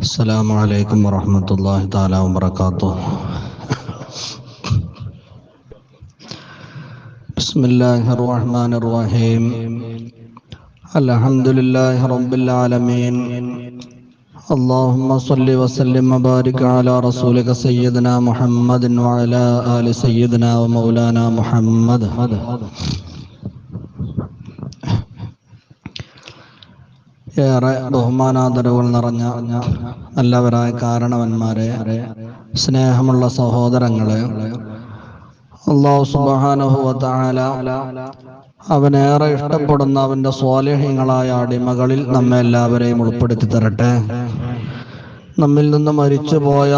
السلام عليكم ورحمة الله تعالى وبركاته. بسم الله الرحمن الرحيم. الحمد لله رب العالمين. اللهم صل وسلم وبارك على رسولك سيدنا محمد وعلى آل سيدنا ومولانا محمد. ഏറെ ബഹുമാനാദരവുകൾ നിറഞ്ഞ നല്ലവരായ കാരണവന്മാരെ സ്നേഹമുള്ള സഹോദരങ്ങളെ അള്ളാഹു സുബാനുഭവത്താല അവനേറെ ഇഷ്ടപ്പെടുന്ന അവന്റെ സ്വാലേഹ്യങ്ങളായ അടിമകളിൽ നമ്മെ എല്ലാവരെയും ഉൾപ്പെടുത്തി തരട്ടെ. നമ്മിൽ നിന്ന് മരിച്ചുപോയ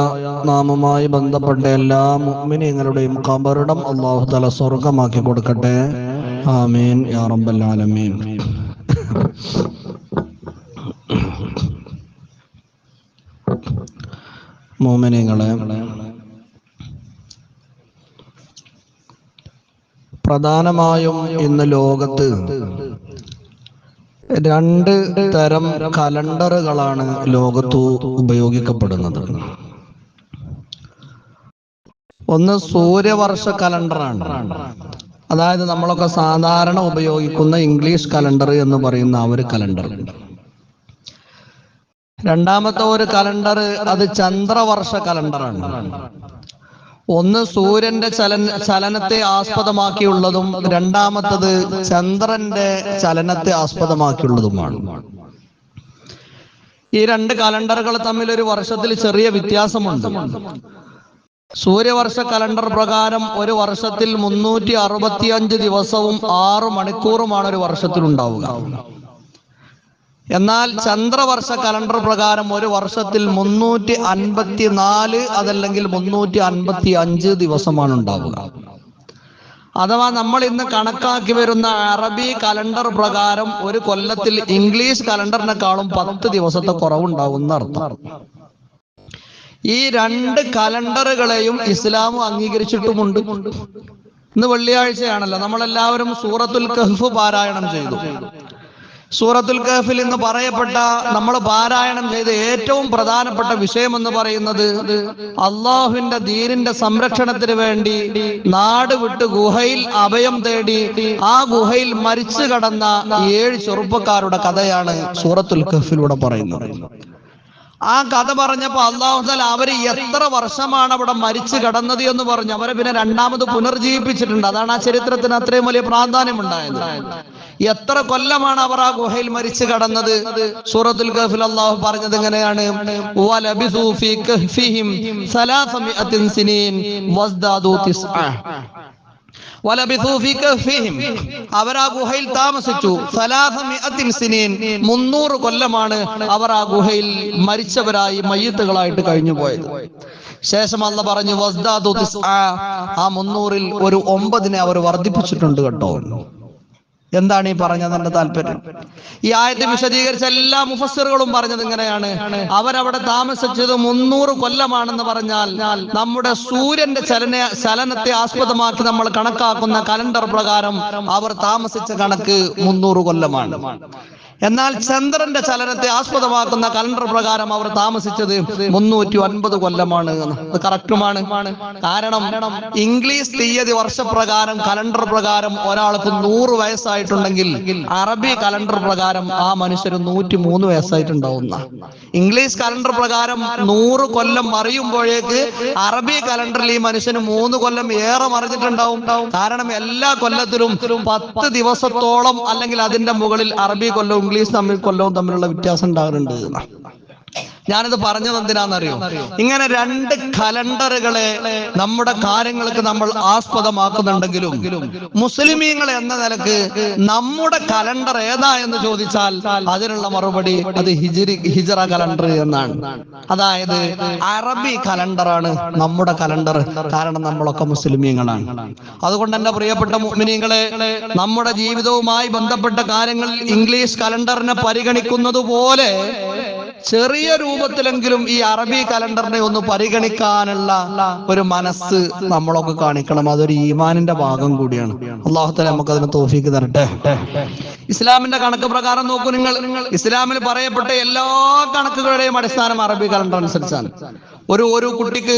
നാമുമായി ബന്ധപ്പെട്ട എല്ലാ മുഅ്മിനീങ്ങളുടെയും കബറിടം അള്ളാഹു തല സ്വർഗമാക്കി കൊടുക്കട്ടെ. ആമീൻ. യാ റബ്ബൽ ആലമീൻ. മോമിനിങ്ങളെ പ്രധാനമായും ഇന്ന് ലോകത്ത് രണ്ട് തരം കലണ്ടറുകളാണ് ലോകത്തു ഉപയോഗിക്കപ്പെടുന്നത്. ഒന്ന് സൂര്യവർഷ കലണ്ടറാണ്. അതായത് നമ്മളൊക്കെ സാധാരണ ഉപയോഗിക്കുന്ന ഇംഗ്ലീഷ് കലണ്ടർ എന്ന് പറയുന്ന ആ ഒരു കലണ്ടർ. രണ്ടാമത്തെ ഒരു കലണ്ടർ അത് ചന്ദ്രവർഷ കലണ്ടറാണ് ഒന്ന് സൂര്യന്റെ ചലന ചലനത്തെ ആസ്പദമാക്കിയുള്ളതും രണ്ടാമത്തത് ചന്ദ്രന്റെ ചലനത്തെ ആസ്പദമാക്കിയുള്ളതുമാണ്. ഈ രണ്ട് കലണ്ടറുകൾ തമ്മിൽ ഒരു വർഷത്തിൽ ചെറിയ വ്യത്യാസമുണ്ട്. സൂര്യവർഷ കലണ്ടർ പ്രകാരം ഒരു വർഷത്തിൽ മുന്നൂറ്റി അറുപത്തിയഞ്ച് ദിവസവും ആറ് മണിക്കൂറുമാണ് ഒരു വർഷത്തിൽ ഉണ്ടാവുക എന്നാൽ ചന്ദ്രവർഷ കലണ്ടർ പ്രകാരം ഒരു വർഷത്തിൽ മുന്നൂറ്റി അൻപത്തി നാല് അതല്ലെങ്കിൽ മുന്നൂറ്റി അൻപത്തി അഞ്ച് ദിവസമാണ് ഉണ്ടാവുക. അഥവാ നമ്മൾ ഇന്ന് കണക്കാക്കി വരുന്ന അറബി കലണ്ടർ പ്രകാരം ഒരു കൊല്ലത്തിൽ ഇംഗ്ലീഷ് കലണ്ടറിനെക്കാളും പത്ത് ദിവസത്തെ കുറവുണ്ടാവും അർത്ഥം. ഈ രണ്ട് കലണ്ടറുകളെയും ഇസ്ലാം അംഗീകരിച്ചിട്ടുമുണ്ട്. ഇന്ന് വെള്ളിയാഴ്ചയാണല്ലോ. നമ്മളെല്ലാവരും സൂറത്തുൽ കഹ്ഫ് പാരായണം ചെയ്തു. സൂറത്തുൽ കഹഫിൽ ഇന്ന് പറയപ്പെട്ട നമ്മൾ പാരായണം ചെയ്ത ഏറ്റവും പ്രധാനപ്പെട്ട വിഷയം എന്ന് പറയുന്നത് അള്ളാഹുവിന്റെ ദീനിന്റെ സംരക്ഷണത്തിന് വേണ്ടി നാട് വിട്ട് ഗുഹയിൽ അഭയം തേടി ആ ഗുഹയിൽ മരിച്ചു കടന്ന ഏഴ് ചെറുപ്പക്കാരുടെ കഥയാണ് സൂറത്തുൽ കഹഫിലൂടെ പറയുന്നത്. ആ കഥ പറഞ്ഞപ്പോ അള്ളാഹുദാൽ അവർ എത്ര വർഷമാണ് അവിടെ മരിച്ചു കടന്നത് എന്ന് പറഞ്ഞു. അവരെ പിന്നെ രണ്ടാമത് പുനർജീവിപ്പിച്ചിട്ടുണ്ട്. അതാണ് ആ ചരിത്രത്തിന് അത്രയും വലിയ പ്രാധാന്യം ഉണ്ടായത് എത്ര കൊല്ലമാണ് അവർ ആ ഗുഹയിൽ മരിച്ചു കടന്നത്? സൂറത്തുൽ കഹ്ഫിൽ അള്ളാഹു പറഞ്ഞത് എങ്ങനെയാണ്? അവർ ആ ഗുഹയിൽ താമസിച്ചു. മുന്നൂറ് കൊല്ലമാണ് അവർ ആ ഗുഹയിൽ മരിച്ചവരായി മയ്യത്തുകളായിട്ട് കഴിഞ്ഞു പോയത് ശേഷം അല്ല പറഞ്ഞു വസ്ദാദു ആ മുന്നൂറിൽ ഒരു ഒമ്പതിനെ അവർ വർദ്ധിപ്പിച്ചിട്ടുണ്ട് കേട്ടോ. എന്താണ് ഈ പറഞ്ഞതിന്റെ താല്പര്യം? ഈ ആയത്തെ വിശദീകരിച്ച എല്ലാ മുഫസ്സിറുകളും പറഞ്ഞത് ഇങ്ങനെയാണ്. അവരവിടെ താമസിച്ചത് മുന്നൂറ് കൊല്ലമാണെന്ന് പറഞ്ഞാൽ നമ്മുടെ സൂര്യന്റെ ചലന ചലനത്തെ ആസ്പദമാക്കി നമ്മൾ കണക്കാക്കുന്ന കലണ്ടർ പ്രകാരം അവർ താമസിച്ച കണക്ക് മുന്നൂറ് കൊല്ലമാണ്. എന്നാൽ ചന്ദ്രന്റെ ചലനത്തെ ആസ്പദമാക്കുന്ന കലണ്ടർ പ്രകാരം അവർ താമസിച്ചത് മുന്നൂറ്റി ഒൻപത് കൊല്ലമാണ് അത് കറക്റ്റുമാണ്. കാരണം ഇംഗ്ലീഷ് തീയതി വർഷപ്രകാരം കലണ്ടർ പ്രകാരം ഒരാൾക്ക് നൂറ് വയസ്സായിട്ടുണ്ടെങ്കിൽ അറബി കലണ്ടർ പ്രകാരം ആ മനുഷ്യർ നൂറ്റി മൂന്ന് വയസ്സായിട്ടുണ്ടാവുന്ന ഇംഗ്ലീഷ് കലണ്ടർ പ്രകാരം നൂറ് കൊല്ലം മറിയുമ്പോഴേക്ക് അറബി കലണ്ടറിൽ ഈ മനുഷ്യന് മൂന്ന് കൊല്ലം ഏറെ മറിഞ്ഞിട്ടുണ്ടാവും കാരണം എല്ലാ കൊല്ലത്തിലും പത്ത് ദിവസത്തോളം അല്ലെങ്കിൽ അതിന്റെ മുകളിൽ അറബി കൊല്ലവും ഇംഗ്ലീഷ് തമ്മിൽ കൊല്ലവും തമ്മിലുള്ള വ്യത്യാസം ഉണ്ടാകുന്നുണ്ട്. ഞാനിത് പറഞ്ഞത് എന്തിനാണെന്നറിയോ? ഇങ്ങനെ രണ്ട് കലണ്ടറുകളെ നമ്മുടെ കാര്യങ്ങൾക്ക് നമ്മൾ ആസ്പദമാക്കുന്നുണ്ടെങ്കിലും മുസ്ലിമീങ്ങൾ എന്ന നിലയ്ക്ക് നമ്മുടെ കലണ്ടർ ഏതാ എന്ന് ചോദിച്ചാൽ അതിനുള്ള മറുപടി അത് ഹിജിരി ഹിജറ കലണ്ടർ എന്നാണ്. അതായത് അറബി കലണ്ടറാണ് നമ്മുടെ കലണ്ടർ. കാരണം നമ്മളൊക്കെ മുസ്ലിമീങ്ങളാണ്. അതുകൊണ്ട് എന്റെ പ്രിയപ്പെട്ട മുസ്ലിമീങ്ങളെ നമ്മുടെ ജീവിതവുമായി ബന്ധപ്പെട്ട കാര്യങ്ങളിൽ ഇംഗ്ലീഷ് കലണ്ടറിനെ പരിഗണിക്കുന്നത് പോലെ ചെറിയ രൂപത്തിലെങ്കിലും ഈ അറബി കലണ്ടറിനെ ഒന്ന് പരിഗണിക്കാനുള്ള ഒരു മനസ്സ് നമ്മളൊക്കെ കാണിക്കണം. അതൊരു ഈമാനിന്റെ ഭാഗം കൂടിയാണ്. അള്ളാഹുത്തല നമുക്ക് അതിന് തോഫിക്ക് തരട്ടെ. ഇസ്ലാമിന്റെ കണക്ക് പ്രകാരം നോക്കൂ നിങ്ങൾ. ഇസ്ലാമിൽ പറയപ്പെട്ട എല്ലാ കണക്കുകളുടെയും അടിസ്ഥാനം അറബി കലണ്ടർ അനുസരിച്ചാണ്. ഒരു ഒരു കുട്ടിക്ക്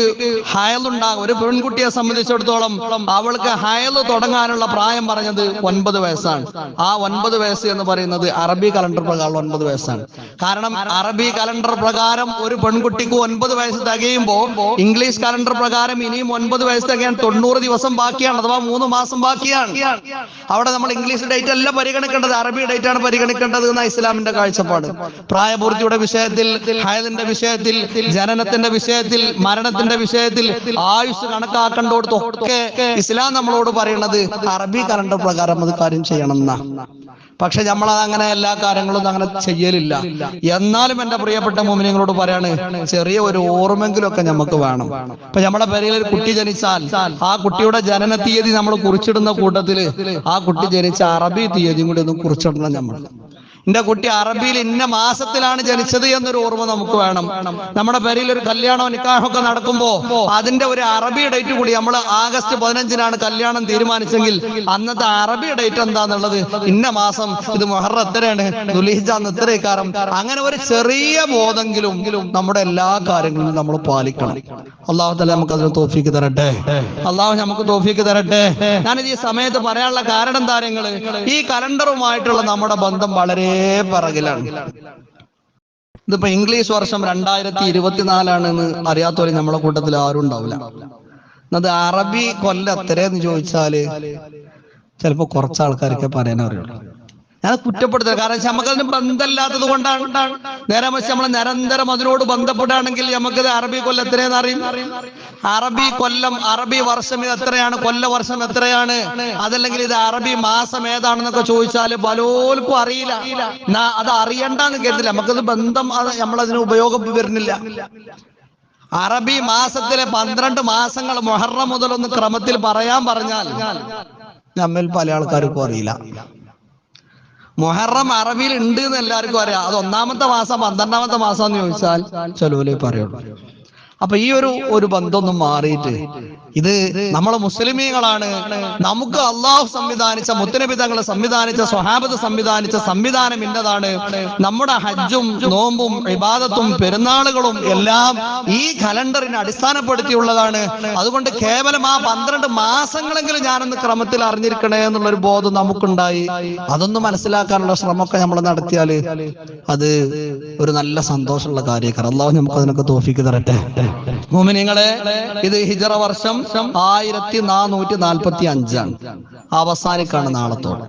ഹയലുണ്ടാകും ഒരു പെൺകുട്ടിയെ സംബന്ധിച്ചിടത്തോളം അവൾക്ക് ഹയൽ തുടങ്ങാനുള്ള പ്രായം പറഞ്ഞത് ഒൻപത് വയസ്സാണ്. ആ ഒൻപത് വയസ്സ് എന്ന് പറയുന്നത് അറബി കലണ്ടർ പ്രകാരം ഒൻപത് വയസ്സാണ്. കാരണം അറബി കലണ്ടർ പ്രകാരം ഒരു പെൺകുട്ടിക്ക് ഒൻപത് വയസ്സ് തികയുമ്പോൾ ഇംഗ്ലീഷ് കലണ്ടർ പ്രകാരം ഇനിയും ഒൻപത് വയസ്സ് തികയാൻ തൊണ്ണൂറ് ദിവസം ബാക്കിയാണ് അഥവാ മൂന്ന് മാസം ബാക്കിയാണ്. അവിടെ നമ്മൾ ഇംഗ്ലീഷ് ഡേറ്റ് അല്ല പരിഗണിക്കേണ്ടത്. അറബി ഡേറ്റ് ആണ് പരിഗണിക്കേണ്ടത് എന്ന ഇസ്ലാമിന്റെ കാഴ്ചപ്പാട്. പ്രായപൂർത്തിയുടെ വിഷയത്തിൽ ഹയലിന്റെ വിഷയത്തിൽ ജനനത്തിന്റെ വിഷയത്തിൽ മരണത്തിന്റെ വിഷയത്തിൽ ആയുസ് കണക്കാക്കേണ്ടോടത്തൊക്കെ ഇസ്ലാം നമ്മളോട് പറയുന്നത് അറബി കലണ്ടർ പ്രകാരം അത് കാര്യം ചെയ്യണം എന്നാ പക്ഷെ നമ്മൾ അങ്ങനെ എല്ലാ കാര്യങ്ങളും അങ്ങനെ ചെയ്യലില്ല. എന്നാലും എന്റെ പ്രിയപ്പെട്ട മോമിനിങ്ങളോട് പറയാണ് ചെറിയ ഒരു ഓർമ്മെങ്കിലൊക്കെ നമുക്ക് വേണം. ഇപ്പൊ നമ്മുടെ പേരിൽ ഒരു കുട്ടി ജനിച്ചാൽ ആ കുട്ടിയുടെ ജനന തീയതി നമ്മൾ കുറിച്ചിടുന്ന കൂട്ടത്തിൽ ആ കുട്ടി ജനിച്ച അറബി തീയതിയും കൂടി ഒന്ന് കുറിച്ചിടണം നമ്മൾ എന്റെ കുട്ടി അറബിയിൽ ഇന്ന മാസത്തിലാണ് ജനിച്ചത് എന്നൊരു ഓർമ്മ നമുക്ക് വേണം. നമ്മുടെ പേരിൽ ഒരു കല്യാണോ നിക്കാഹൊക്കെ നടക്കുമ്പോ അതിന്റെ ഒരു അറബി ഡേറ്റ് കൂടി നമ്മൾ ആഗസ്റ്റ് പതിനഞ്ചിനാണ് കല്യാണം തീരുമാനിച്ചെങ്കിൽ അന്നത്തെ അറബി ഡേറ്റ് എന്താന്നുള്ളത് ഇന്ന മാസം ഇത് മൊഹറ എത്രയാണ്? ദുലീജാന്ന് ഇത്രയേക്കാരം അങ്ങനെ ഒരു ചെറിയ ബോധെങ്കിലും നമ്മുടെ എല്ലാ കാര്യങ്ങളും നമ്മൾ പാലിക്കണം. അള്ളാഹു തല നമുക്ക് അതിന് തോഫിക്ക് തരട്ടെ. അള്ളാഹു നമുക്ക് തോഫിക്ക് തരട്ടെ. ഞാനിത് ഈ സമയത്ത് പറയാനുള്ള കാരണം താരങ്ങൾ ഈ കലണ്ടറുമായിട്ടുള്ള നമ്മുടെ ബന്ധം വളരെ പിറകിലാണ്. ഇതിപ്പോ ഇംഗ്ലീഷ് വർഷം രണ്ടായിരത്തി ഇരുപത്തിനാലാണെന്ന് അറിയാത്തവര് നമ്മളെ കൂട്ടത്തിൽ ആരും ഉണ്ടാവില്ല. അത് അറബി കൊല്ലം എത്രയെന്ന് ചോദിച്ചാൽ ചിലപ്പോ കുറച്ച് ആൾക്കാരൊക്കെ പറയാൻ അറിയുള്ളൂ. ഞാൻ കുറ്റപ്പെടുത്തുക കാരണം നമുക്കതിന് ബന്ധമില്ലാത്തത് കൊണ്ടാണ്. നേരെ വെച്ച് നമ്മൾ നിരന്തരം അതിനോട് ബന്ധപ്പെടുകയാണെങ്കിൽ നമുക്കത് അറബി കൊല്ലം എത്രയാണെന്ന് അറിയും. അറബി കൊല്ലം അറബി വർഷം ഇത് എത്രയാണ്? കൊല്ല വർഷം എത്രയാണ്? അതല്ലെങ്കിൽ ഇത് അറബി മാസം ഏതാണെന്നൊക്കെ ചോദിച്ചാൽ പലോർക്കും അറിയില്ല. അത് അറിയണ്ടെന്ന് കരുതില്ല. നമുക്കത് ബന്ധം അത് നമ്മളതിന് ഉപയോഗം വരുന്നില്ല. അറബി മാസത്തിലെ പന്ത്രണ്ട് മാസങ്ങൾ മൊഹറ മുതലൊന്ന് ക്രമത്തിൽ പറയാൻ പറഞ്ഞാൽ നമ്മൾ പല ആൾക്കാർക്കും അറിയില്ല. മൊഹറം അറബിയിൽ ഉണ്ട് എന്ന് എല്ലാവർക്കും അറിയാം. അത് ഒന്നാമത്തെ മാസം പന്ത്രണ്ടാമത്തെ മാസം എന്ന് ചോദിച്ചാൽ ചെലവിലേ പറയുള്ളൂ. അപ്പൊ ഈ ഒരു ഒരു ബന്ധമൊന്നും മാറിയിട്ട് ഇത് നമ്മളെ മുസ്ലിമീങ്ങളാണ്. നമുക്ക് അള്ളാഹു സംവിധാനിച്ച മുത്തനബി തങ്ങളെ സംവിധാനിച്ച സ്വഹാബത്ത് സംവിധാനിച്ച സംവിധാനം ഇന്നതാണ്. നമ്മുടെ ഹജ്ജും നോമ്പും വിവാദത്തും പെരുന്നാളുകളും എല്ലാം ഈ കലണ്ടറിനെ അടിസ്ഥാനപ്പെടുത്തിയുള്ളതാണ്. അതുകൊണ്ട് കേവലം ആ പന്ത്രണ്ട് മാസങ്ങളെങ്കിലും ഞാനൊന്ന് ക്രമത്തിൽ അറിഞ്ഞിരിക്കണേ എന്നുള്ളൊരു ബോധം നമുക്കുണ്ടായി. അതൊന്ന് മനസ്സിലാക്കാനുള്ള ശ്രമമൊക്കെ നമ്മൾ നടത്തിയാൽ അത് ഒരു നല്ല സന്തോഷമുള്ള കാര്യക്കാർ അള്ളാഹു നമുക്ക് അതിനൊക്കെ തോഫിക്ക് തരട്ടെ. മോമിനിങ്ങളെ ഇത് ഹിജറ വർഷം ആയിരത്തി നാനൂറ്റി നാൽപ്പത്തി അഞ്ചാണ് അവസാനിക്കാണ് നാളത്തോടെ.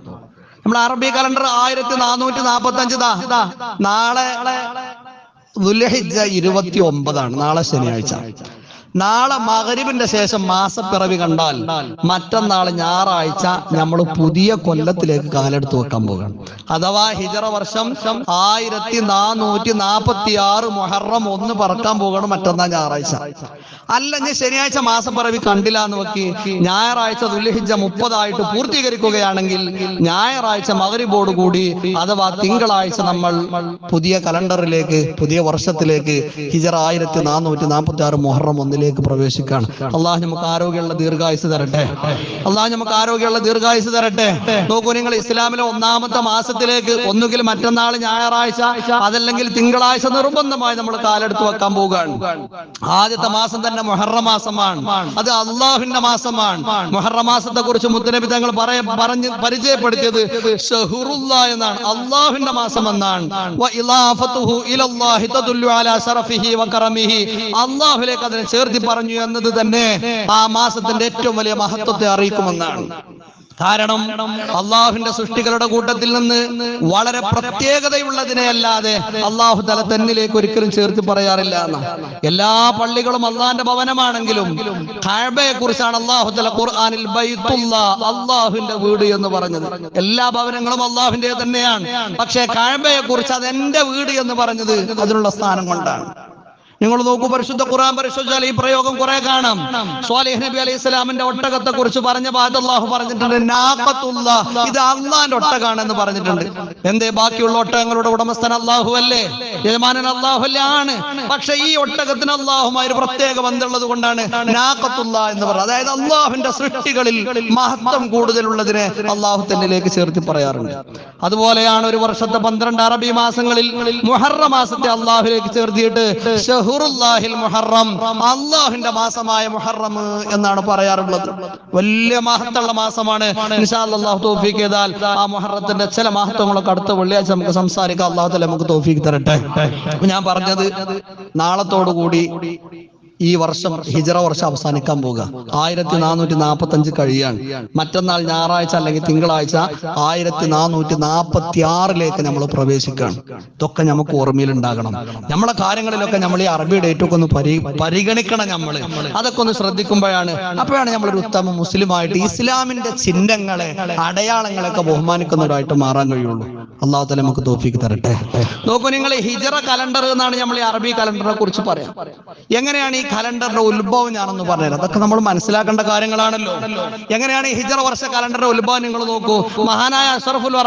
നമ്മുടെ അറബി കലണ്ടർ ആയിരത്തി നാനൂറ്റി നാൽപ്പത്തി അഞ്ച് നാളെ ഇരുപത്തി ഒമ്പതാണ് നാളെ ശനിയാഴ്ച. നാളെ മകരിവിന്റെ ശേഷം മാസപ്പിറവി കണ്ടാൽ മറ്റന്നാൾ ഞായറാഴ്ച നമ്മൾ പുതിയ കൊല്ലത്തിലേക്ക് കാലെടുത്ത് വെക്കാൻ പോകണം അഥവാ ഹിജറ വർഷം ആയിരത്തി നാനൂറ്റി നാപ്പത്തി ആറ് മൊഹറം ഒന്ന് പറക്കാൻ പോകണം മറ്റന്നാൾ ഞായറാഴ്ച. അല്ല ഞാൻ ശനിയാഴ്ച മാസപ്പിറവി കണ്ടില്ല എന്ന് നോക്കി ഞായറാഴ്ച ദുൽഹിജ്ജ മുപ്പതായിട്ട് പൂർത്തീകരിക്കുകയാണെങ്കിൽ ഞായറാഴ്ച മകരിബോട് കൂടി അഥവാ തിങ്കളാഴ്ച നമ്മൾ പുതിയ കലണ്ടറിലേക്ക് പുതിയ വർഷത്തിലേക്ക് ഹിജറ ആയിരത്തി നാനൂറ്റി നാൽപ്പത്തി ആറ് മൊഹറം ഒന്നിലേക്ക് പ്രവേശിക്കാണ് അള്ളാഹ് നമുക്ക് ആരോഗ്യമുള്ള ദീർഘായുസ് തരട്ടെ. അള്ളാഹ് നമുക്ക് ആരോഗ്യമുള്ള ദീർഘായുസ് തരട്ടെ. നോക്കൂ നിങ്ങൾ ഇസ്ലാമിലെ ഒന്നാമത്തെ മാസത്തിലേക്ക് ഒന്നുകിൽ മറ്റന്നാൾ ഞായറാഴ്ച അതല്ലെങ്കിൽ തിങ്കളാഴ്ച നിർബന്ധമായി നമ്മൾ കാലെടുത്ത് വെക്കാൻ പോവുകയാണ്. ആദ്യത്തെ മാസം തന്നെ മൊഹറ മാസമാണ്. അത് അള്ളാഹുവിന്റെ മാസമാണ്. മൊഹറ മാസത്തെ കുറിച്ച് മുത്തനബി തങ്ങൾ പറയ പറഞ്ഞ് പരിചയപ്പെടുത്തിയത് എന്നാണ്. അള്ളാഹുവിന്റെ മാസം എന്നാണ്. അള്ളാഹുലേക്ക് അതിനെ ചേർത്തി പറഞ്ഞു എന്നത് തന്നെ ആ മാസത്തിന്റെ ഏറ്റവും വലിയ മഹത്വത്തെ അറിയിക്കുമെന്നാണ്. കാരണം അള്ളാഹുവിന്റെ സൃഷ്ടികളുടെ കൂട്ടത്തിൽ നിന്ന് വളരെ പ്രത്യേകതയുള്ളതിനെ അല്ലാതെ അള്ളാഹു തല തന്നിലേക്ക് ഒരിക്കലും ചേർത്ത് പറയാറില്ല എന്ന്. എല്ലാ പള്ളികളും അള്ളാഹിന്റെ ഭവനമാണെങ്കിലും കാഴ്ബയെ കുറിച്ചാണ് അള്ളാഹു തല ഖുർആാനിൽ അള്ളാഹുവിന്റെ വീട് എന്ന് പറഞ്ഞത്. എല്ലാ ഭവനങ്ങളും അള്ളാഹുവിന്റെ തന്നെയാണ്. പക്ഷേ കാഴ്ബയെ കുറിച്ച് അത് എന്റെ വീട് എന്ന് പറഞ്ഞത് അതിനുള്ള സ്ഥാനം കൊണ്ടാണ്. നിങ്ങൾ നോക്കൂ പരിശുദ്ധ ഖുർആൻ പരിശോധിച്ചാൽ ഈ പ്രയോഗം കുറെ കാണാം. സ്വാലിഹ് നബി അലൈഹി സ്വലാമിന്റെ ഒട്ടകത്തെ കുറിച്ച് പറഞ്ഞ ബാദല്ലാഹു പറഞ്ഞിട്ടുണ്ട്. നാഖത്തുള്ള ഇത് അള്ളാന്റെ ഒട്ടകാണെന്ന് പറഞ്ഞിട്ടുണ്ട്. എന്തേ ബാക്കിയുള്ള ഒട്ടകങ്ങളുടെ ഉടമസ്ഥൻ അള്ളാഹു അല്ലേ? യജമാനൻ അള്ളാഹുല്ലാണ് പക്ഷെ ഈ ഒട്ടകത്തിന് അള്ളാഹുമായി ഒരു പ്രത്യേക ബന്ധമുള്ളത് കൊണ്ടാണ് എന്ന് പറയുന്നത്. അതായത് അള്ളാഹുവിന്റെ സൃഷ്ടികളിൽ മഹത്വം കൂടുതലുള്ളതിനെ അള്ളാഹു തന്നിലേക്ക് ചേർത്തി പറയാറുണ്ട്. അതുപോലെയാണ് ഒരു വർഷത്തെ പന്ത്രണ്ട് അറബി മാസങ്ങളിൽ മുഹറ മാസത്തെ അള്ളാഹുലേക്ക് ചേർത്തിയിട്ട് ഷഹുറുല്ലാഹിൽ അള്ളാഹുവിന്റെ മാസമായ മുഹറം എന്നാണ് പറയാറുള്ളത്. വലിയ മഹത്തുള്ള മാസമാണ്. ചെയ്താൽ ആ മുഹറത്തിന്റെ ചില മഹത്വങ്ങളൊക്കെ അടുത്ത വെള്ളിയാഴ്ച നമുക്ക് സംസാരിക്കാം. അള്ളാഹു നമുക്ക് തൗഫീഖ് തരട്ടെ. ഞാൻ പറഞ്ഞത് നാളത്തോടു കൂടി ഈ വർഷം ഹിജറ വർഷം അവസാനിക്കാൻ പോകുക ആയിരത്തി നാനൂറ്റി നാൽപ്പത്തി അഞ്ച് കഴിയാണ് മറ്റന്നാൾ ഞായറാഴ്ച അല്ലെങ്കിൽ തിങ്കളാഴ്ച ആയിരത്തി നാനൂറ്റി നാൽപ്പത്തി ആറിലേക്ക് നമ്മൾ പ്രവേശിക്കുകയാണ് ഇതൊക്കെ നമുക്ക് ഓർമ്മയിലുണ്ടാകണം നമ്മളെ കാര്യങ്ങളിലൊക്കെ നമ്മൾ ഈ അറബി ഡേറ്റ് ഒക്കെ ഒന്ന് പരി പരിഗണിക്കണം നമ്മൾ അതൊക്കെ ഒന്ന് ശ്രദ്ധിക്കുമ്പോഴാണ് അപ്പോഴാണ് നമ്മളൊരു ഉത്തമ മുസ്ലിമായിട്ട് ഇസ്ലാമിന്റെ ചിഹ്നങ്ങളെ അടയാളങ്ങളൊക്കെ ബഹുമാനിക്കുന്നവരായിട്ട് മാറാൻ കഴിയുള്ളൂ. അള്ളാഹു തല നമുക്ക് തോഫിക്ക് തരട്ടെ. നോക്കൂ നിങ്ങൾ ഹിജറ കലണ്ടർ എന്നാണ് നമ്മൾ ഈ അറബി കലണ്ടറിനെ കുറിച്ച് പറയാം. എങ്ങനെയാണ് ഈ കലണ്ടറിന്റെ ഉത്ഭവം ഞാനൊന്ന് പറഞ്ഞുതരാം. അതൊക്കെ നമ്മൾ മനസ്സിലാക്കേണ്ട കാര്യങ്ങളാണല്ലോ. എങ്ങനെയാണ് ഹിജറ വർഷ കലണ്ടറിന്റെ ഉത്ഭവം നിങ്ങൾ നോക്കൂ. മഹാനായ അഷറഫുൽ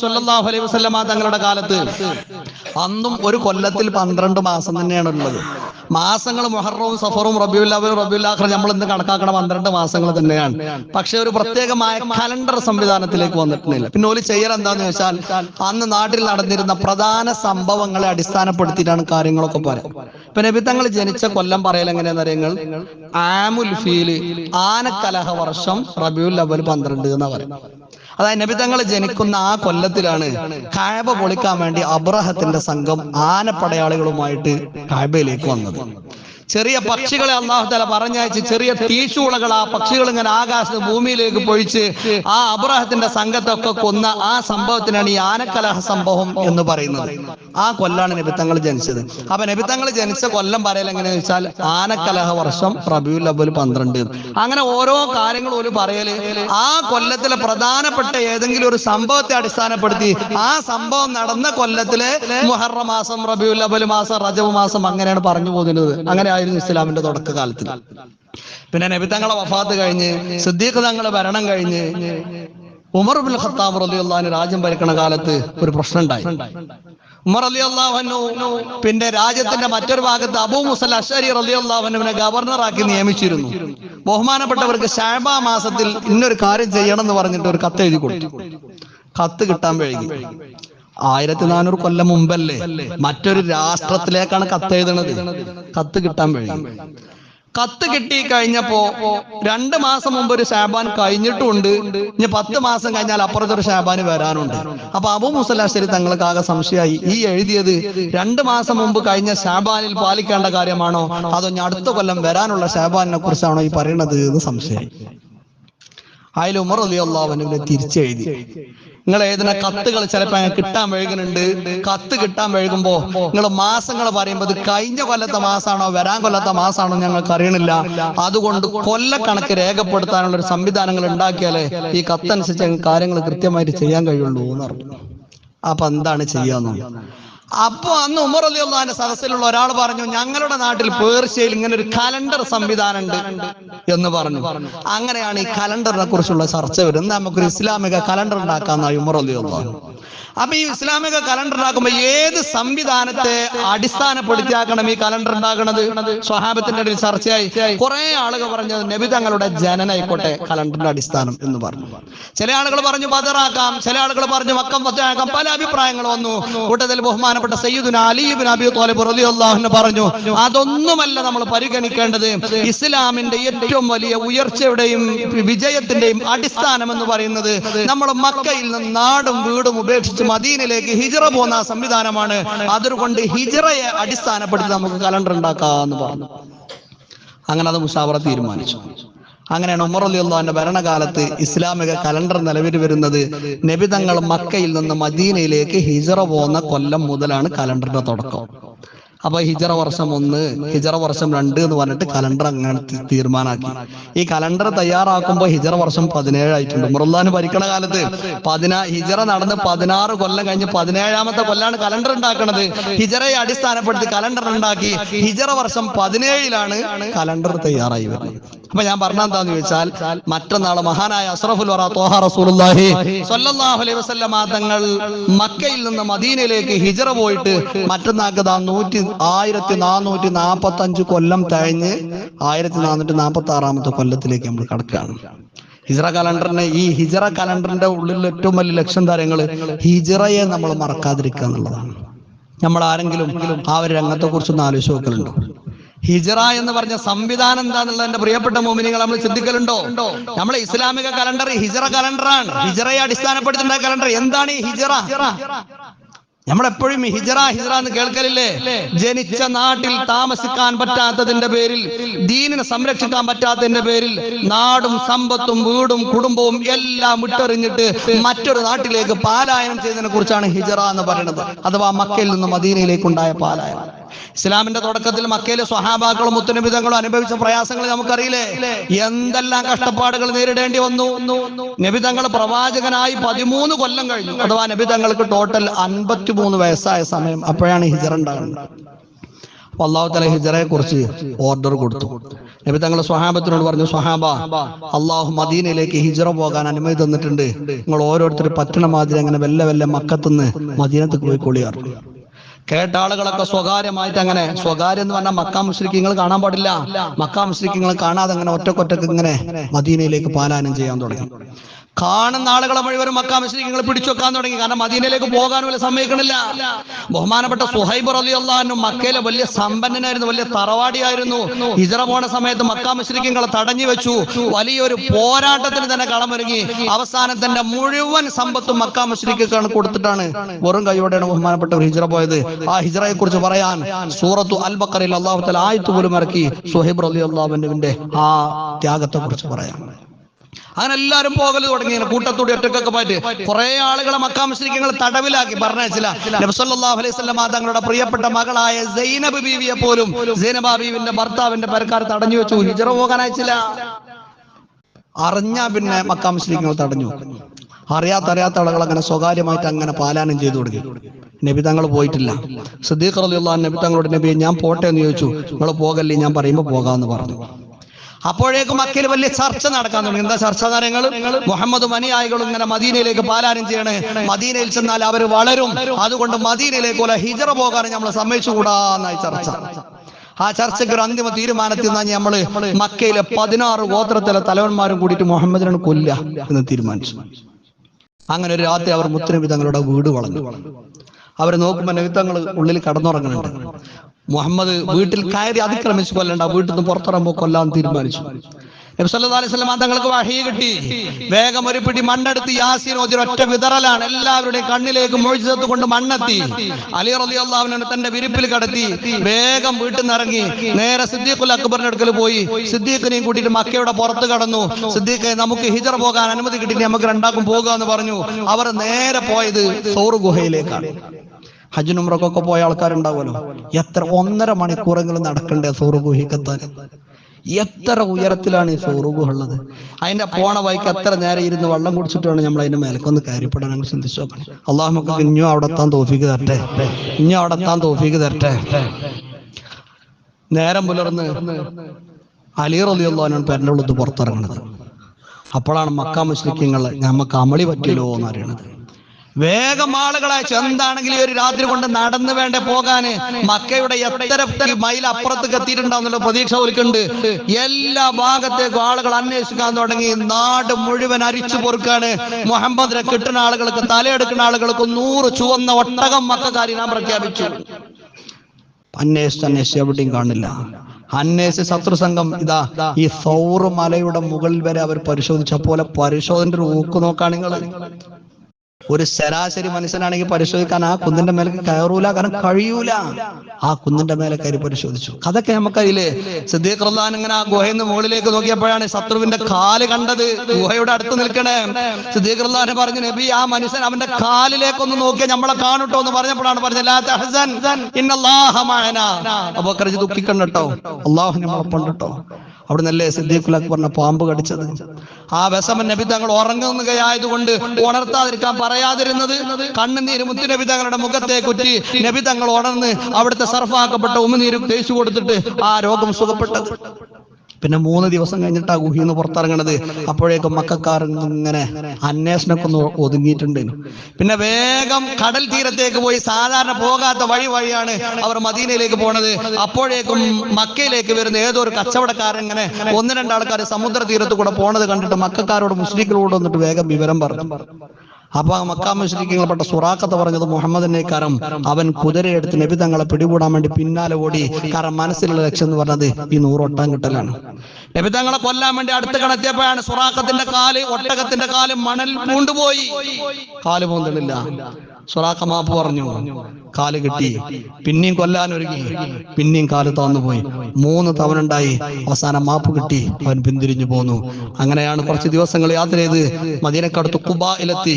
സ്വല്ലല്ലാഹു അലൈഹി വസല്ലമ തങ്ങളുടെ കാലത്ത് അന്നും ഒരു കൊല്ലത്തിൽ പന്ത്രണ്ട് മാസം തന്നെയാണ് ഉള്ളത് മാസങ്ങൾ മൊഹറവും സഫറും റബിയുല്ലാബും ആഖർ നമ്മൾ ഇന്ന് കണക്കാക്കണ പന്ത്രണ്ട് മാസങ്ങൾ തന്നെയാണ്. പക്ഷെ ഒരു പ്രത്യേകമായ കലണ്ടർ സംവിധാനത്തിലേക്ക് വന്നിട്ടില്ല. പിന്നെ ഒരു ചെയ്യൽ എന്താന്ന് വെച്ചാൽ അന്ന് നാട്ടിൽ നടന്നിരുന്ന പ്രധാന സംഭവങ്ങളെ അടിസ്ഥാനപ്പെടുത്തിയിട്ടാണ് കാര്യങ്ങളൊക്കെ പറയാം ഇപ്പൊ തങ്ങൾ ജനിച്ച കൊല്ലം പറയൽ എങ്ങനെയാണെന്ന് അറിയങ്ങൾ ആമുൽ ഫീൽ ആനക്കലഹ വർഷം റബിയുൽ അവൽ പന്ത്രണ്ട് എന്നാ പറയും അതായത് നബിതങ്ങൾ ജനിക്കുന്ന ആ കൊല്ലത്തിലാണ് കായബ പൊളിക്കാൻ വേണ്ടി അബ്രഹത്തിന്റെ സംഘം ആനപ്പടയാളികളുമായിട്ട് കായബയിലേക്ക് വന്നത്. ചെറിയ പക്ഷികളെ അള്ളാഹു തല പറഞ്ഞയച്ച് ചെറിയ തീശൂളകൾ ആ പക്ഷികൾ ഇങ്ങനെ ആകാശത്ത് ഭൂമിയിലേക്ക് പൊഴിച്ച് ആ അബ്രഹത്തിന്റെ സംഘത്തൊക്കെ കൊന്ന ആ സംഭവത്തിനാണ് ഈ ആനക്കലഹ സംഭവം എന്ന് പറയുന്നത്. ആ കൊല്ലാണ് നബിത്തങ്ങൾ ജനിച്ചത്. അപ്പൊ നബിത്തങ്ങൾ ജനിച്ച കൊല്ലം പറയൽ എങ്ങനെയാന്ന് വെച്ചാൽ ആനക്കലഹ വർഷം റബിയുൽ അവൽ പന്ത്രണ്ട്. അങ്ങനെ ഓരോ കാര്യങ്ങളും ഒരു പറയൽ ആ കൊല്ലത്തിലെ പ്രധാനപ്പെട്ട ഏതെങ്കിലും ഒരു സംഭവത്തെ അടിസ്ഥാനപ്പെടുത്തി ആ സംഭവം നടന്ന കൊല്ലത്തിലെ മുഹറ മാസം റബിയുൽ അവൽ മാസം റജബ് മാസം അങ്ങനെയാണ് പറഞ്ഞു പോകുന്നത്. അങ്ങനെയായിരുന്നു ഇസ്ലാമിന്റെ തുടക്കകാലത്തിൽ പിന്നെ നബി തങ്ങളെ വഫാത്ത് കഴിഞ്ഞ് സിദ്ദീഖ് തങ്ങളെ ഭരണം കഴിഞ്ഞ് ഉമർ ബിൻ ഖത്താബ് റളിയല്ലാഹു രാജ്യം ഭരിക്കണ കാലത്ത് ഒരു പ്രശ്നം ഉണ്ടായി ഉമർ അലി അള്ളാഹനു പിന്നെ രാജ്യത്തിന്റെ മറ്റൊരു ഭാഗത്ത് അബൂ മുസൽ അഷരി റലി അള്ളാഹനുവിനെ ഗവർണറാക്കി നിയമിച്ചിരുന്നു. ബഹുമാനപ്പെട്ടവർക്ക് ഷാബ മാസത്തിൽ ഇന്നൊരു കാര്യം ചെയ്യണം എന്ന് പറഞ്ഞിട്ട് ഒരു കത്ത് എഴുതി കൊടുത്തു. കത്ത് കിട്ടാൻ വൈകി. ആയിരത്തി നാനൂറ് കൊല്ലം മുമ്പല്ലേ? മറ്റൊരു രാഷ്ട്രത്തിലേക്കാണ് കത്ത് എഴുതണത് കത്ത് കിട്ടാൻ വേണ്ടി കത്ത് കിട്ടി കഴിഞ്ഞപ്പോ രണ്ട് മാസം മുമ്പ് ഒരു ഷാബാൻ കഴിഞ്ഞിട്ടുണ്ട്. ഇനി പത്ത് മാസം കഴിഞ്ഞാൽ അപ്പുറത്തൊരു ഷാബാൻ വരാനുണ്ട്. അപ്പൊ അബു മുസലാശ്ശേരി തങ്ങൾക്ക് ആകെ സംശയമായി. ഈ എഴുതിയത് രണ്ട് മാസം മുമ്പ് കഴിഞ്ഞ ഷാബാനിൽ പാലിക്കേണ്ട കാര്യമാണോ? അതോ ഞാൻ അടുത്ത കൊല്ലം വരാനുള്ള ഷാബാനിനെ കുറിച്ചാണോ ഈ പറയണത് എന്ന് സംശയമായി. അതിൽ ഉമർ അലി അള്ളാഹുവിനെ തിരിച്ചെഴുതി. നിങ്ങൾ എഴുതുന്ന കത്തുകൾ ചിലപ്പോ അങ്ങനെ കിട്ടാൻ വഴുകുന്നുണ്ട് കത്ത് കിട്ടാൻ വഴുകുമ്പോ നിങ്ങൾ മാസങ്ങൾ പറയുമ്പോൾ കഴിഞ്ഞ കൊല്ലത്തെ മാസമാണോ വരാൻ കൊല്ലത്തെ മാസമാണോ ഞങ്ങൾക്ക് അറിയണില്ല. അതുകൊണ്ട് കൊല്ലക്കണക്ക് രേഖപ്പെടുത്താനുള്ള ഒരു സംവിധാനങ്ങൾ ഉണ്ടാക്കിയാലേ ഈ കത്തനുസരിച്ച് കാര്യങ്ങൾ കൃത്യമായിട്ട് ചെയ്യാൻ കഴിയുള്ളൂ എന്ന് പറഞ്ഞു. അപ്പൊ എന്താണ് ചെയ്യാന്ന്? അപ്പൊ അന്ന് ഉമർ അലി അള്ളാഹിന്റെ സദസ്സിലുള്ള ഒരാൾ പറഞ്ഞു ഞങ്ങളുടെ നാട്ടിൽ പേർഷ്യയിൽ ഇങ്ങനെ ഒരു കലണ്ടർ സംവിധാനം ഉണ്ട് എന്ന് പറഞ്ഞു. അങ്ങനെയാണ് ഈ കലണ്ടറിനെ കുറിച്ചുള്ള ചർച്ച വരുന്നത്. നമുക്കൊരു ഇസ്ലാമിക കലണ്ടർ ഉണ്ടാക്കാന്നായി ഉമർ അലി അള്ളാഹു അപ്പൊ ഈ ഇസ്ലാമിക കലണ്ടർ ഉണ്ടാക്കുമ്പോ ഏത് സംവിധാനത്തെ അടിസ്ഥാനപ്പെടുത്തിയാക്കണം ഈ കലണ്ടർ ഉണ്ടാക്കണത്? സ്വഹാബത്തിന്റെ ഇടയിൽ ചർച്ചയായി. കുറെ ആളുകൾ പറഞ്ഞത് നബി തങ്ങളുടെ ജനനായിക്കോട്ടെ കലണ്ടറിന്റെ അടിസ്ഥാനം എന്ന് പറഞ്ഞു. ചില ആളുകൾ പറഞ്ഞു ബദറാക്കാം. ചില ആളുകൾ പറഞ്ഞു മക്കം പത്താക്കാം പല അഭിപ്രായങ്ങൾ വന്നു. കൂട്ടത്തിൽ ബഹുമാനപ്പെട്ട സയ്യിദുന അലിബിൻ അബി തോലിബ് റളിയല്ലാഹു പറഞ്ഞു അതൊന്നുമല്ല നമ്മൾ പരിഗണിക്കേണ്ടത്. ഇസ്ലാമിന്റെ ഏറ്റവും വലിയ ഉയർച്ചയുടെയും വിജയത്തിന്റെയും അടിസ്ഥാനം എന്ന് പറയുന്നത് നമ്മൾ മക്കയിൽ നിന്ന് നാടും വീടും ഉപേക്ഷിച്ച് മദീനിലേക്ക് ഹിജറ പോകുന്ന സംവിധാനമാണ്. അതുകൊണ്ട് ഹിജറയെ അടിസ്ഥാനപ്പെടുത്തി നമുക്ക് കലണ്ടർ ഉണ്ടാക്കാന്ന് പറഞ്ഞു. അങ്ങനെ അത് മുഷാവറ തീരുമാനിച്ചു. അങ്ങനെയാണ് ഉമർ അലി അള്ളാഹിന്റെ ഭരണകാലത്ത് ഇസ്ലാമിക കലണ്ടർ നിലവിൽ വരുന്നത്. നബി തങ്ങൾ മക്കയിൽ നിന്ന് മദീനയിലേക്ക് ഹിജറ പോകുന്ന കൊല്ലം മുതലാണ് കലണ്ടറിന്റെ തുടക്കം. അപ്പൊ ഹിജറ വർഷം ഒന്ന് ഹിജറ വർഷം രണ്ട് എന്ന് പറഞ്ഞിട്ട് കലണ്ടർ അങ്ങനെ തീരുമാനാക്കി. ഈ കലണ്ടർ തയ്യാറാക്കുമ്പോൾ ഹിജറ വർഷം പതിനേഴായിട്ടുണ്ട്. മുറുല്ലാന് ഭരിക്കണ കാലത്ത് പതിനാ ഹിജറ നടന്ന് പതിനാറ് കൊല്ലം കഴിഞ്ഞ് പതിനേഴാമത്തെ കൊല്ലാണ് കലണ്ടർ ഉണ്ടാക്കുന്നത് ഹിജറയെ അടിസ്ഥാനപ്പെടുത്തി കലണ്ടർ ഉണ്ടാക്കി ഹിജറ വർഷം പതിനേഴിലാണ് കലണ്ടർ തയ്യാറായി വരുന്നത്. അപ്പൊ ഞാൻ പറഞ്ഞെന്താന്ന് ചോദിച്ചാൽ മറ്റന്നാൾ മഹാനായ അസ്രഫുൽ തങ്ങൾ മക്കയിൽ നിന്ന് മദീനയിലേക്ക് ഹിജറ പോയിട്ട് മറ്റന്നാൾക്ക് ആ നൂറ്റി ആയിരത്തി നാനൂറ്റി നാപ്പത്തി അഞ്ച് കൊല്ലം തഴഞ്ഞ് ആയിരത്തി നാനൂറ്റി നാപ്പത്തി ആറാമത്തെ കൊല്ലത്തിലേക്ക് നമ്മൾ കടക്കുകയാണ്. ഹിജറ കലണ്ടറിനെ ഈ ഹിജറ കലണ്ടറിന്റെ ഉള്ളിൽ ഏറ്റവും വലിയ ലക്ഷ്യം താരങ്ങൾ ഹിജറയെ നമ്മൾ മറക്കാതിരിക്കുക എന്നുള്ളതാണ്. നമ്മൾ ആരെങ്കിലും ആ ഒരു രംഗത്തെ കുറിച്ചൊന്ന് ആലോചിച്ച് നോക്കലുണ്ടോ? ഹിജറ എന്ന് പറഞ്ഞ സംവിധാനം എന്താണെന്നുള്ള എന്റെ പ്രിയപ്പെട്ട മോമിനികൾ നമ്മൾ ചിന്തിക്കലുണ്ടോ? നമ്മളെ ഇസ്ലാമിക കലണ്ടർ ഹിജറ കലണ്ടറാണ്. ഹിജറയെ അടിസ്ഥാനപ്പെടുത്തേണ്ട കലണ്ടർ. എന്താണ് ഈ ഹിജറ? നമ്മളെപ്പോഴും ഹിജറ ഹിജറ എന്ന് കേൾക്കലില്ലേ? ജനിച്ച നാട്ടിൽ താമസിക്കാൻ പറ്റാത്തതിന്റെ പേരിൽ ദീനിനെ സംരക്ഷിക്കാൻ പറ്റാത്തതിന്റെ പേരിൽ നാടും സമ്പത്തും വീടും കുടുംബവും എല്ലാം വിട്ടെറിഞ്ഞിട്ട് മറ്റൊരു നാട്ടിലേക്ക് പാലായനം ചെയ്തതിനെ കുറിച്ചാണ് ഹിജറ എന്ന് പറയുന്നത്. അഥവാ മക്കയിൽ നിന്ന് മദീനയിലേക്കുണ്ടായ പാലായനം. ഇസ്ലാമിന്റെ തുടക്കത്തിൽ മക്കയിലെ സ്വഹാബാക്കളും മുത്തുനബിതങ്ങളും അനുഭവിച്ച പ്രയാസങ്ങൾ നമുക്കറിയില്ലേ? എന്തെല്ലാം കഷ്ടപ്പാടുകൾ നേരിടേണ്ടി വന്നു? നബിതങ്ങൾ പ്രവാചകനായി പതിമൂന്ന് കൊല്ലം കഴിഞ്ഞു. അഥവാ നബിതങ്ങൾക്ക് ടോട്ടൽ അൻപത്തിമൂന്ന് വയസ്സായ സമയം അപ്പോഴാണ് ഹിജറ ഉണ്ടാകുന്നത്. അപ്പൊ അള്ളാഹു തല ഹിജറയെ കുറിച്ച് ഓർഡർ കൊടുത്തു. നബി തങ്ങൾ സ്വഹാബത്തിനോട് പറഞ്ഞു സ്വഹാബ അള്ളാഹു മദീനയിലേക്ക് ഹിജറ പോകാൻ അനുമതി തന്നിട്ടുണ്ട്. നിങ്ങൾ ഓരോരുത്തർ പറ്റണ മാതിരി അങ്ങനെ വെല്ല വെല്ല മക്കത്തുനിന്ന് മദീനത്തേക്ക് പോയി കൊള്ളിയാർ കേട്ട ആളുകളൊക്കെ സ്വകാര്യമായിട്ട് അങ്ങനെ സ്വകാര്യം എന്ന് പറഞ്ഞാൽ മക്കാ മുസ്ലിക്കിങ്ങൾ കാണാൻ പാടില്ല. മക്കാ മുസ്ലിക്കിങ്ങൾ കാണാതെ അങ്ങനെ ഒറ്റക്കൊറ്റക്ക് ഇങ്ങനെ മദീനയിലേക്ക് പാലായനം ചെയ്യാൻ തുടങ്ങി. കാണുന്ന ആളുകളെ മുഴുവനും മക്കാ മുസ്ലിങ്ങൾ പിടിച്ചു വെക്കാൻ തുടങ്ങി. കാരണം മദീനയിലേക്ക് പോകാനും വല്ല സമ്മതിക്കണില്ല. ബഹുമാനപ്പെട്ട സുഹൈബ് റലി അള്ളഹാനും മക്കയിലെ വലിയ സമ്പന്നനായിരുന്നു വലിയ തറവാടിയായിരുന്നു. ഹിജറ പോണ സമയത്ത് മക്കാ മുസ്ലിക്കങ്ങളെ തടഞ്ഞു വെച്ചു. വലിയൊരു പോരാട്ടത്തിന് തന്നെ കളമൊരുങ്ങി. അവസാനം തന്റെ മുഴുവൻ സമ്പത്തും മക്കാ മുസ്ലിക്കാണ് കൊടുത്തിട്ടാണ് വെറും കൈയോടെയാണ് ബഹുമാനപ്പെട്ട ഹിജറ പോയത്. ആ ഹിജറയെ കുറിച്ച് പറയാൻ സൂറത്തു അൽ ബക്കറിൽ അള്ളാഹു തല ആയത്ത് പോലും ഇറക്കി സുഹൈബ് റലി അള്ളാഹുവിന്റെ ആ ത്യാഗത്തെ കുറിച്ച് പറയാം. അങ്ങനെ എല്ലാരും പോകൽ തുടങ്ങി. കൂട്ടത്തോടെ ഒറ്റക്കൊക്കെ പോയിട്ട് കുറെ ആളുകളെ മക്കാമശ്രീക്കങ്ങൾ തടവിലാക്കി. പറഞ്ഞില്ല നബ്സല്ലാഹു അലൈഹി തങ്ങളുടെ പ്രിയപ്പെട്ട മകളായ സൈനബ് ബീവിയെ പോലും സൈനബ ബീവിന്റെ ഭർത്താവിന്റെ പരക്കാർ തടഞ്ഞു വെച്ചു. ഹിജറ പോകാൻ അയച്ചില്ല. അറിഞ്ഞ പിന്നെ മക്കാമശ്രീക്കങ്ങൾ തടഞ്ഞു. അറിയാത്ത അറിയാത്ത ആളുകൾ അങ്ങനെ സ്വകാര്യമായിട്ട് അങ്ങനെ പാലാനം ചെയ്തു തുടങ്ങി നബി തങ്ങൾ പോയിട്ടില്ല. സിദ്ദീഖ് അലി അൻഹു നബി തങ്ങളോട് നബി ഞാൻ പോട്ടെ എന്ന് ചോദിച്ചു. നിങ്ങൾ പോകല്ലേ? ഞാൻ പറയുമ്പോൾ പോകാമെന്ന് പറഞ്ഞു. അപ്പോഴേക്കും മക്കയിൽ വലിയ ചർച്ച നടക്കാൻ തുടങ്ങി. എന്താ ചർച്ച കാര്യങ്ങൾ മുഹമ്മദ് മനിയായികളും ഇങ്ങനെ മദീനയിലേക്ക് പാലായനം ചെയ്യണേ. മദീനയിൽ ചെന്നാൽ അവർ വളരും. അതുകൊണ്ട് മദീനയിലേക്ക് പോലെ ഹിജറ പോകാൻ നമ്മൾ സമ്മതിച്ചുകൂടാന്നായി ചർച്ച. ആ ചർച്ചയ്ക്ക് ഒരു അന്തിമ തീരുമാനത്തിൽ നിന്നാണ് നമ്മൾ മക്കയിലെ പതിനാറ് ഗോത്രത്തിലെ തലവന്മാരും കൂടിയിട്ട് മുഹമ്മദിനാണ് കൊല്ല എന്ന് തീരുമാനിച്ചു. അങ്ങനെ ഒരു രാത്രി അവർ മുത്തനബി തങ്ങളുടെ വീട് വളഞ്ഞു. അവരെ നോക്കുമ്പോൾ നബിത്തങ്ങൾ ഉള്ളിൽ കടന്നുറങ്ങുന്നുണ്ട് മുഹമ്മദ് വീട്ടിൽ കയറി അതിക്രമിച്ചു കൊല്ലണ്ട വീട്ടിൽ നിന്ന് പുറത്തിറങ്ങുമ്പോൾ കൊല്ലാൻ തീരുമാനിച്ചു. നബി സല്ലല്ലാഹു അലൈഹി വസല്ലം തങ്ങൾക്ക് വഹി കിട്ടി. വേഗം ഒരു പിടി മണ്ണെടുത്ത് യാസീൻ ഓതി ഒറ്റ വിതറലാണ് എല്ലാവരുടെയും കണ്ണിലേക്ക് മൊഴിച്ചത് കൊണ്ട് മണ്ണെത്തി. അലി റളിയല്ലാഹു അള്ളാഹുവിനെ തന്റെ വിരിപ്പിൽ കടത്തി. വേഗം വീട്ടിൽ നിന്ന് ഇറങ്ങി. നേരെ സിദ്ദീഖുൽ അക്ബറിന്റെ അടുക്കൽ പോയി. സിദ്ദീഖിനെയും കൂട്ടിയിട്ട് മക്കയുടെ പുറത്ത് കടന്നു. സിദ്ദീഖ് നമുക്ക് ഹിജർ പോകാൻ അനുമതി കിട്ടി നമുക്ക് രണ്ടാക്കും പോകുക എന്ന് പറഞ്ഞു. അവർ നേരെ പോയത് സൗർ ഗുഹയിലേക്കാണ്. ഹജ്ജിനും ഉംറക്കൊക്കെ പോയ ആൾക്കാരുണ്ടാവുമല്ലോ. എത്ര ഒന്നര മണിക്കൂറെങ്കിലും നടക്കണ്ടേ സൗർ ഗുഹയ്ക്കെത്താൻ എത്ര ഉയരത്തിലാണ് ഈ സൗറുഗുഹ ഉള്ളത് അതിന്റെ പോണ വഴിക്ക് എത്ര നേരം ഇരുന്ന് വെള്ളം കുടിച്ചിട്ടാണ് നമ്മൾ അതിന്റെ മേലക്കൊന്ന് കാര്യപ്പെടാൻ അങ്ങനെ ചിന്തിച്ചു നോക്കണം. നമുക്ക് ഇനിയും അവിടെ എത്താൻ തോഫിക്ക് തരട്ടെ? ഇനിയും അവിടെ എത്താൻ തോഫിക്ക് തരട്ടെ? നേരം പുലർന്ന് അലി റലിയുള്ളവനാണ് പേരന്റെ ഉള്ളത് പുറത്തിറങ്ങുന്നത് അപ്പോഴാണ് മക്ക മുസ്ലിക്കങ്ങൾ നമുക്ക് അമളി പറ്റിയല്ലോ എന്ന് അറിയണത് വേഗം ആളുകളെ എന്താണെങ്കിലും ഒരു രാത്രി കൊണ്ട് നടന്നു വേണ്ട പോകാന്. മക്കയുടെ എത്ര മൈൽ അപ്പുറത്തേക്ക് എത്തിയിട്ടുണ്ടാവുന്നുള്ള പ്രതീക്ഷ ഒരുക്കുണ്ട് എല്ലാ ഭാഗത്തേക്കും ആളുകൾ അന്വേഷിക്കാൻ തുടങ്ങി. നാട് മുഴുവൻ അരിച്ചു പൊറുക്കാണ്. മുഹമ്മദിനെ കിട്ടുന്ന ആളുകൾക്ക് തലയെടുക്കുന്ന ആളുകൾക്ക് നൂറ് ചുവന്ന ഒട്ടകം മക്കാരി നാം പ്രഖ്യാപിച്ചു. അന്വേഷിച്ച് അന്വേഷിച്ച് എവിടെയും കാണില്ല. അന്വേഷിച്ച് ശത്രു സംഘം ഇതാ ഈ സൗറ് മലയുടെ മുകളിൽ വരെ അവർ പരിശോധിച്ച പോലെ പരിശോധന ഒരു ഊക്ക് നോക്കാണ് നിങ്ങൾ ഒരു ശരാശരി മനുഷ്യനാണെങ്കിൽ പരിശോധിക്കാൻ ആ കുന്നിന്റെ മേലെ കയറൂല കാരണം കഴിയൂല. ആ കുന്നിന്റെ മേലെ കയറി പരിശോധിച്ചു. അതൊക്കെ നമുക്കറിയില്ലേ? സിദ്ദീഖ് റഹ്ലാൻ ഇങ്ങനെ ആ ഗുഹയിൽ നിന്ന് മുകളിലേക്ക് നോക്കിയപ്പോഴാണ് ശത്രുവിന്റെ കാൽ കണ്ടത്. ഗുഹയുടെ അടുത്ത് നിൽക്കണേ. സിദ്ദീഖ് റഹ്ലാൻ പറഞ്ഞു നബി ആ മനുഷ്യൻ അവന്റെ കാലിലേക്കൊന്ന് നോക്കിയാൽ നമ്മളെ കാണട്ടോ എന്ന് പറഞ്ഞപ്പോഴാണ് പറഞ്ഞത് "ലാ തഹ്സൻ, ഇന്നല്ലാഹ അബൂബക്കർ ഇത് ദുഃഖിക്കണ്ട അള്ളാഹു നമ്മളെ കേട്ടോ അവിടെ നല്ല സിദ്ദീഖുൽ അക്ബറിനെ പാമ്പ് കടിച്ചത്? ആ വിഷമൻ നബി തങ്ങൾ ഉറങ്ങുകയായതുകൊണ്ട് ഉണർത്താതിരിക്കാൻ പറയാതിരുന്നത് കണ്ണുനീര് മുത്തുനബി തങ്ങളുടെ മുഖത്തെ കുറ്റി നബി തങ്ങൾ ഉണർന്ന് അവിടുത്തെ സർഫാക്കപ്പെട്ട ഉമിനീര് തേച്ചു കൊടുത്തിട്ട് ആ രോഗം സുഖപ്പെട്ടത്. പിന്നെ മൂന്ന് ദിവസം കഴിഞ്ഞിട്ടാ ഗുഹയിൽ നിന്ന് പുറത്തിറങ്ങണത്. അപ്പോഴേക്കും മക്കാർ ഇങ്ങനെ അന്വേഷണമൊക്കെ ഒന്ന് ഒതുങ്ങിയിട്ടുണ്ട്. പിന്നെ വേഗം കടൽ തീരത്തേക്ക് പോയി സാധാരണ പോകാത്ത വഴി വഴിയാണ് അവർ മദീനയിലേക്ക് പോണത്. അപ്പോഴേക്കും മക്കയിലേക്ക് വരുന്ന ഏതോ ഒരു കച്ചവടക്കാരൻ ഇങ്ങനെ ഒന്ന് രണ്ടാൾക്കാർ സമുദ്ര തീരത്ത് കൂടെ പോണത് കണ്ടിട്ട് മക്കാരോട് മുസ്ലിങ്ങളോട് വന്നിട്ട് വേഗം വിവരം പറഞ്ഞു. അപ്പൊ ആ മക്കാ മുസ്ലിങ്ങളെപ്പെട്ട സുറാഖത്ത് പറഞ്ഞത് മുഹമ്മദിനെ കാരം അവൻ കുതിരയെടുത്ത് നബി തങ്ങളെ പിടികൂടാൻ വേണ്ടി പിന്നാലെ ഓടി കാരണം മനസ്സിലുള്ള ലക്ഷ്യം എന്ന് പറഞ്ഞത് ഈ നൂറൊട്ടാൻ കിട്ടലാണ്. നബി തങ്ങളെ കൊല്ലാൻ വേണ്ടി അടുത്ത് കടത്തിയപ്പോഴാണ് സുറാഖത്തിന്റെ കാൽ ഒട്ടകത്തിന്റെ കാൽ മണൽ പൂണ്ടുപോയി. കാൽ പൂന്തണില്ല സുറാഖ മാപ്പ് പറഞ്ഞു. കാൽ കിട്ടി. പിന്നെയും കൊല്ലാൻ ഒരുങ്ങി. പിന്നെയും കാൽ താന്നുപോയി മൂന്ന് തവണ ഉണ്ടായി. അവസാനം മാപ്പ് കിട്ടി. അവൻ പിന്തിരിഞ്ഞു പോന്നു. അങ്ങനെയാണ് കുറച്ച് ദിവസങ്ങൾ യാത്ര ചെയ്ത് മദീനക്കടുത്ത് കുബായിലെത്തി.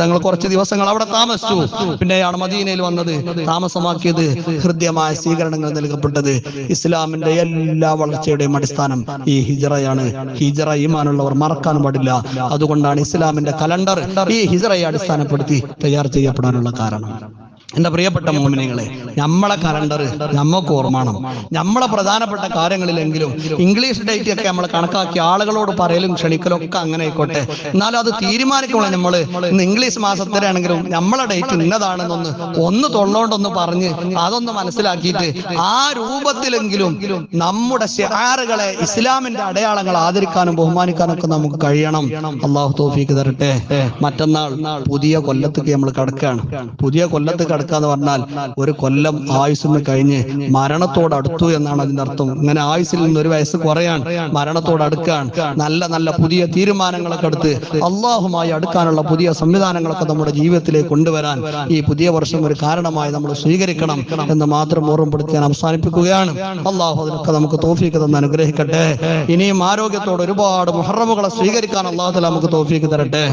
തങ്ങൾ കുറച്ച് ദിവസങ്ങൾ അവിടെ താമസിച്ചു. പിന്നെയാണ് മദീനയിൽ വന്നത്. താമസമാക്കിയത് ഹൃദ്യമായ സ്വീകരണങ്ങൾ നൽകപ്പെട്ടത് ഇസ്ലാമിന്റെ എല്ലാ വളർച്ചയുടെയും അടിസ്ഥാനം ഈ ഹിജറയാണ്. ഹിജറ ഈമാനുള്ളവർ മറക്കാൻ പാടില്ല. അതുകൊണ്ടാണ് ഇസ്ലാമിന്റെ കലണ്ടർ ഈ ഹിജറയെ അടിസ്ഥാനപ്പെടുത്തി തയ്യാർ ചെയ്യപ്പെടാനുള്ള കാരണം. എന്റെ പ്രിയപ്പെട്ട മോമിനികളെ നമ്മളെ കലണ്ടർ നമുക്ക് ഓർമ്മണം. നമ്മളെ പ്രധാനപ്പെട്ട കാര്യങ്ങളിലെങ്കിലും ഇംഗ്ലീഷ് ഡേറ്റ് ഒക്കെ നമ്മൾ കണക്കാക്കി ആളുകളോട് പറയലും ക്ഷണിക്കലും ഒക്കെ അങ്ങനെ ആയിക്കോട്ടെ. എന്നാലും അത് തീരുമാനിക്കണം നമ്മൾ ഇന്ന് ഇംഗ്ലീഷ് മാസത്തിലാണെങ്കിലും നമ്മളെ ഡേറ്റ് ഇന്നതാണെന്നൊന്ന് ഒന്ന് തൊള്ളോണ്ടൊന്ന് പറഞ്ഞ് അതൊന്ന് മനസ്സിലാക്കിയിട്ട് ആ രൂപത്തിലെങ്കിലും നമ്മുടെ ഷിആറുകളെ ഇസ്ലാമിന്റെ അടയാളങ്ങൾ ആദരിക്കാനും ബഹുമാനിക്കാനും ഒക്കെ നമുക്ക് കഴിയണം. അള്ളാഹു തോഫിക്ക് തരട്ടെ. മറ്റന്നാൾ പുതിയ കൊല്ലത്തേക്ക് നമ്മൾ കടക്കുകയാണ് പുതിയ കൊല്ലത്ത് കടക്കുക എന്ന് പറഞ്ഞാൽ ഒരു കൊല്ലം ആയുസ്സിന് കഴിഞ്ഞ് മരണത്തോട് അടുത്തു എന്നാണ് അതിന്റെ അർത്ഥം. ഇങ്ങനെ ആയുസ്സിൽ നിന്ന് ഒരു വയസ്സ് കുറയാണ് മരണത്തോട് അടുക്കാൻ നല്ല നല്ല പുതിയ തീരുമാനങ്ങളൊക്കെ എടുത്ത് അള്ളാഹുമായി അടുക്കാനുള്ള പുതിയ സംവിധാനങ്ങളൊക്കെ നമ്മുടെ ജീവിതത്തിലേക്ക് കൊണ്ടുവരാൻ ഈ പുതിയ വർഷം ഒരു കാരണമായി നമ്മൾ സ്വീകരിക്കണം എന്ന് മാത്രം ഓർമ്മപ്പെടുത്താൻ അവസാനിപ്പിക്കുകയാണ്. അള്ളാഹു അതിനൊക്കെ നമുക്ക് തോഫീക്ക് തന്ന് അനുഗ്രഹിക്കട്ടെ. ഇനിയും ആരോഗ്യത്തോടെ ഒരുപാട് മുഹറമുകളെ സ്വീകരിക്കാൻ അള്ളാഹു നമുക്ക് തോഫീക്ക് തരട്ടെ.